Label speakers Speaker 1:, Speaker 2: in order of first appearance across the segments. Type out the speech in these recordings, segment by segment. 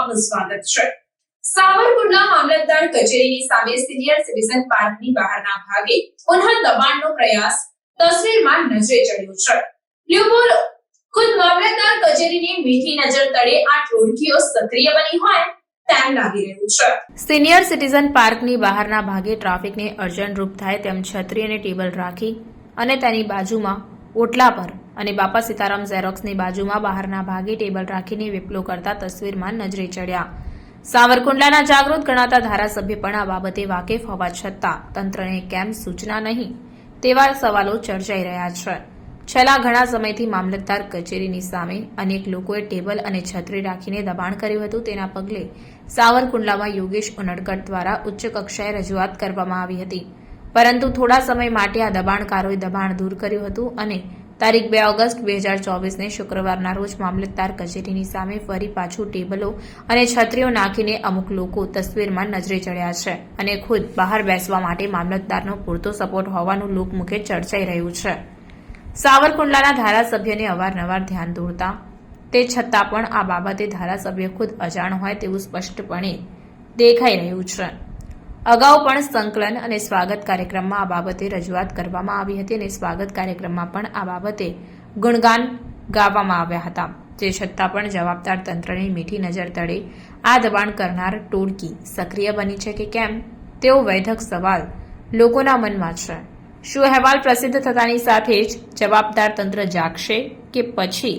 Speaker 1: આપનું સ્વાગત છે. સાવરકુંડલા મામલતદાર કચેરીની સામે સિનિયર સિટીઝન પાર્કની બહારના ભાગે પુનઃ દબાણનો પ્રયાસ તસવીરમાં નજરે ચડ્યો છે. લ્યુબોલ ખુદ મામલતદાર કચેરીની મીઠી નજર તળે આ ટોળકીઓ સક્રિય બની હોય તેમ લાગી રહ્યું છે.
Speaker 2: સિનિયર સિટીઝન પાર્કની બહારના ભાગે ટ્રાફિકને રૂપ થાય તેમ છત્રી અને ટેબલ રાખી અને તેની બાજુમાં ઓટલા પર અને બાપા સીતારામ ઝેરોક્સની બાજુમાં બહારના ભાગે ટેબલ રાખીને વિપલો કરતા તસવીરમાં નજરે ચડ્યા. સાવરકુંડલાના જાગૃત ગણાતા ધારાસભ્ય પણ આ બાબતે વાકેફ હોવા છતાં તંત્રને કેમ સૂચના નહીં તેવા સવાલો ચર્ચાઈ રહ્યા છે. છેલ્લા ઘણા સમયથી મામલતદાર કચેરીની સામે અનેક લોકોએ ટેબલ અને છત્રી રાખીને દબાણ કર્યું હતું. તેના પગલે સાવરકુંડલામાં યોગેશ ઉનડકટ દ્વારા ઉચ્ચ કક્ષાએ રજૂઆત કરવામાં આવી હતી. પરંતુ થોડા સમય માટે આ દબાણકારોએ દબાણ દૂર કર્યું હતું અને તારીખ બે ઓગસ્ટ બે હજાર ચોવીસને શુક્રવારના રોજ મામલતદાર કચેરીની સામે ફરી પાછું ટેબલો અને છત્રીઓ નાખીને અમુક લોકો તસવીરમાં નજરે ચડ્યા છે અને ખુદ બહાર બેસવા માટે મામલતદારનો પૂરતો સપોર્ટ હોવાનું લોકમુખે ચર્ચાઈ રહ્યું છે. સાવરકુંડલાના ધારાસભ્યને અવારનવાર ધ્યાન દોરતા, તે છતાં પણ આ બાબતે ધારાસભ્ય ખુદ અજાણ હોય તેવું સ્પષ્ટપણે દેખાઈ રહ્યું છે. અગાઉ પણ સંકલન અને સ્વાગત કાર્યક્રમમાં આ બાબતે રજૂઆત કરવામાં આવી હતી અને સ્વાગત કાર્યક્રમમાં પણ આ બાબતે ગુણગાન ગાવામાં આવ્યા હતા. તે છતાં પણ જવાબદાર તંત્રની મીઠી નજર તળે આ દબાણ કરનાર ટોળકી સક્રિય બની છે કે કેમ? તેવો વૈધક સવાલ લોકોના મનમાં છે. શું અહેવાલ પ્રસિદ્ધ થતાની સાથે જ જવાબદાર તંત્ર જાગશે કે પછી?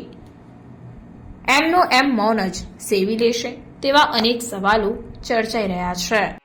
Speaker 2: એમનું એમ મૌન જ સેવી લેશે તેવા અનેક સવાલો ચર્ચાઈ રહ્યા છે.